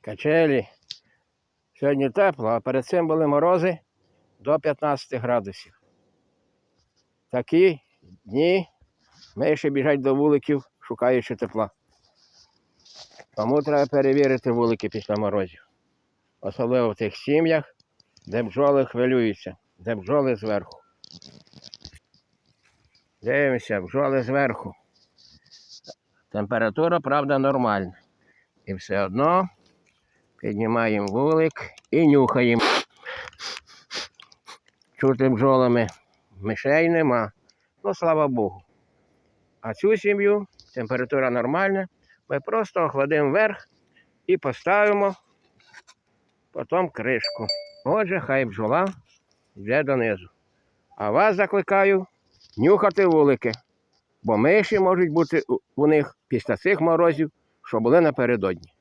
качелі. Сьогодні тепло, а перед цим були морози до 15 градусів. Такі дні миші біжать до вуликів, шукаючи тепла. Тому треба перевірити вулики після морозів. Особливо в тих сім'ях, де бджоли хвилюються, де бджоли зверху. Дивимося, бджоли зверху. Температура, правда, нормальна. І все одно піднімаємо вулик і нюхаємо. Чути бджолами мишей нема. Ну, слава Богу. А цю сім'ю температура нормальна. Ми просто охладимо вверх і поставимо потім кришку. Отже, хай бджола йде донизу. А вас закликаю нюхати вулики, бо миші можуть бути у- них після цих морозів, що були напередодні.